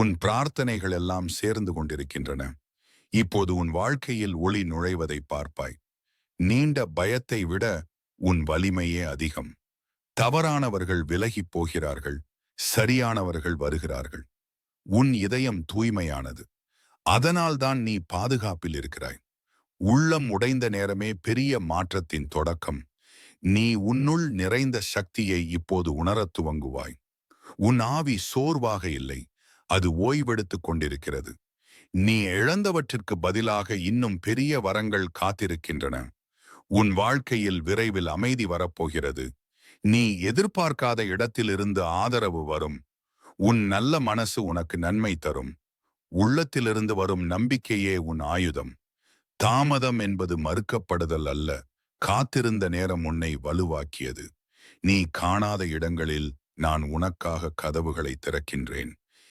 உன் பிரார்த்தனைகள் எல்லாம் சேர்ந்து கொண்டிருக்கின்றன. இப்போது உன் வாழ்க்கையில் ஒளி நுழைவதை பார்ப்பாய். நீண்ட பயத்தை விட உன் வலிமையே அதிகம். தவறானவர்கள் விலகிப் போகிறார்கள். சரியானவர்கள் வருகிறார்கள். உன் இதயம் தூய்மையானது. அதனால்தான் நீ பாதுகாப்பில் இருக்கிறாய். உள்ளம் உடைந்த நேரமே பெரிய மாற்றத்தின் தொடக்கம். நீ உன்னுள் நிறைந்த சக்தியை இப்போது உணரத் துவங்குவாய். உன் ஆவி சோர்வாக இல்லை. அது ஓய்வெடுத்துக் கொண்டிருக்கிறது. நீ இழந்தவற்றிற்கு பதிலாக இன்னும் பெரிய வரங்கள் காத்திருக்கின்றன. உன் வாழ்க்கையில் விரைவில் அமைதி வரப்போகிறது. நீ எதிர்பார்க்காத இடத்திலிருந்து ஆதரவு வரும். உன் நல்ல மனசு உனக்கு நன்மை தரும். உள்ளத்திலிருந்து வரும் நம்பிக்கையே உன் ஆயுதம். தாமதம் என்பது மறுக்கப்படுதல் அல்ல. காத்திருந்த நேரம் உன்னை வலுவாக்கியது. நீ காணாத இடங்களில் நான் உனக்காக கதவுகளை திறக்கின்றேன்.